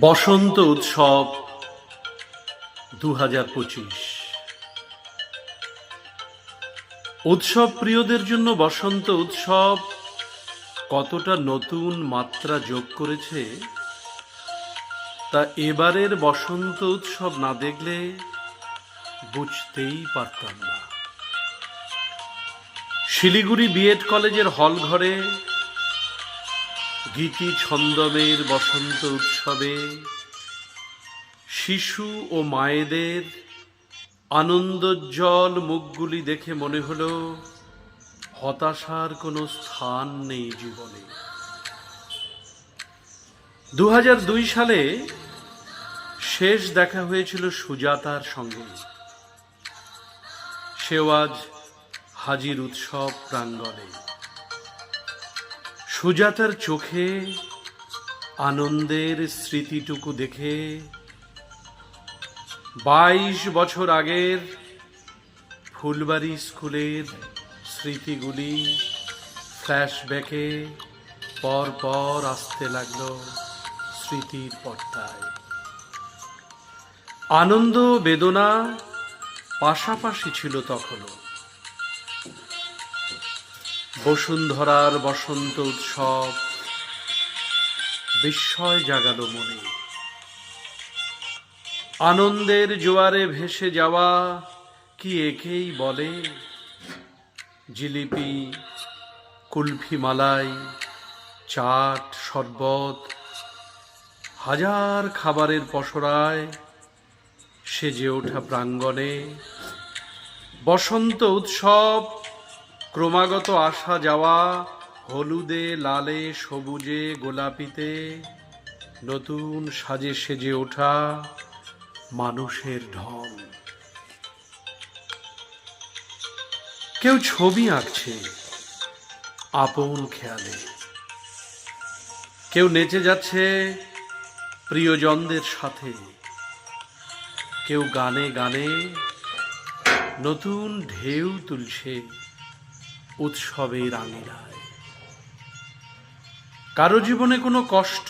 বসন্ত উৎসব দু হাজার পঁচিশ। উৎসব প্রিয়দের জন্য বসন্ত উৎসব কতটা নতুন মাত্রা যোগ করেছে, তা এবারের বসন্ত উৎসব না দেখলে বুঝতেই পারতাম না। শিলিগুড়ি বিএড কলেজের হল ঘরে গীতি ছন্দমের বসন্ত উৎসবে শিশু ও মায়েদের আনন্দোজ্জ্বল মুখগুলি দেখে মনে হলো, হতাশার কোনো স্থান নেই জীবনে। দু দুই সালে শেষ দেখা হয়েছিল সুজাতার সঙ্গে। সেও আজ হাজির উৎসব প্রাঙ্গণে। সুজাতার চোখে আনন্দের স্মৃতিটুকু দেখে বাইশ বছর আগের ফুলবাড়ি স্কুলের স্মৃতিগুলি ফ্ল্যাশব্যাকে পর পর আসতে লাগল স্মৃতির পর্দায়। আনন্দ বেদনা পাশাপাশি ছিল তখনও। বসুন্ধরার বসন্ত উৎসব। বিস্ময় জাগালো মনে। আনন্দের জোয়ারে ভেসে যাওয়া কি একেই বলে? জিলিপি, কুলফি মালাই, চাট, শরবত, হাজার খাবারের পসরায় সেজে ওঠা প্রাঙ্গণে। বসন্ত উৎসব ক্রমাগত আসা যাওয়া, হলুদে, লালে, সবুজে, গোলাপিতে, নতুন সাজে সেজে ওঠা মানুষের ঢং কেউ ছবি আঁকছে আপন খেয়ালে। কেউ নেচে যাচ্ছে প্রিয়জনদের সাথে। কেউ গানে গানে নতুন ঢেউ তুলছে উৎসবের আঙিনায় কারও জীবনে কোনো কষ্ট,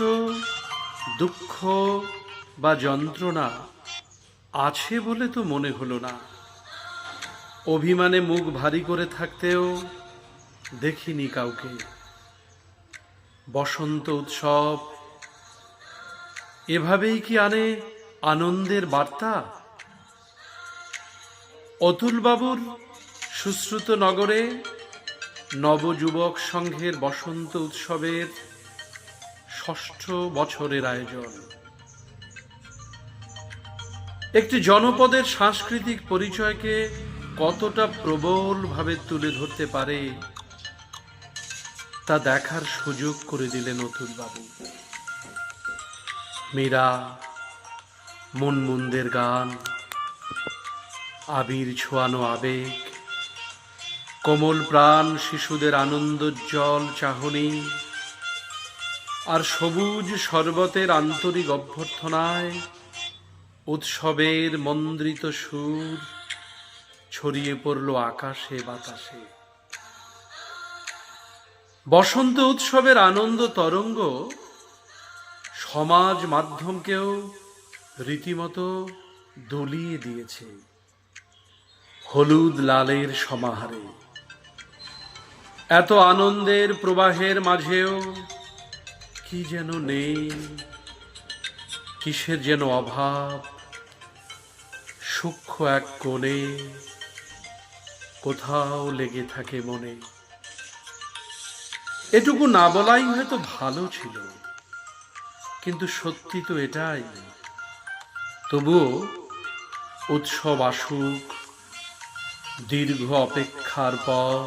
দুঃখ বা যন্ত্রণা আছে বলে তো মনে হলো না। অভিমানে মুখ ভারী করে থাকতেও দেখিনি কাউকে। বসন্ত উৎসব, এভাবেই কি আনে আনন্দের বার্তা? অতুলবাবুর সুশ্রুত নগরে নবযুবক সংঘের বসন্ত উৎসবের ষষ্ঠ বছরের আয়োজন। একটি জনপদের সাংস্কৃতিক পরিচয়কে কতটা প্রবলভাবে তুলে ধরতে পারে, তা দেখার সুযোগ করে দিলেন অতুলবাবু। মীরা, মুনমুনদের গান, আবির ছোয়ানো আবেগ কোমল প্রাণ শিশুদের আনন্দোজ্জ্বল চাহনি। আর সবুজ শরবতের আন্তরিক অভ্যর্থনায় উৎসবের মন্দ্রিত সুর ছড়িয়ে পড়ল আকাশে বাতাসে। বসন্ত উৎসবের আনন্দ তরঙ্গ সমাজ মাধ্যমকেও রীতিমতো দলিয়ে দিয়েছে। হলুদ লালের সমাহারে। এত আনন্দের প্রবাহের মাঝেও কি যেন নেই? কিসের যেন অভাব? সূক্ষ্ম এক কোণে কোথাও লেগে থাকে মনে। এটুকু না বলাই হয়তো ভালো ছিল, কিন্তু সত্যি তো এটাই। তবুও উৎসব আসুক, দীর্ঘ অপেক্ষার পর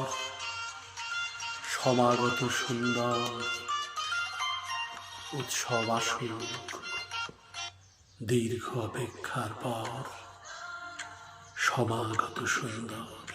সমাগত সুন্দর উৎসব আসুক দীর্ঘ অপেক্ষার পর সমাগত সুন্দর।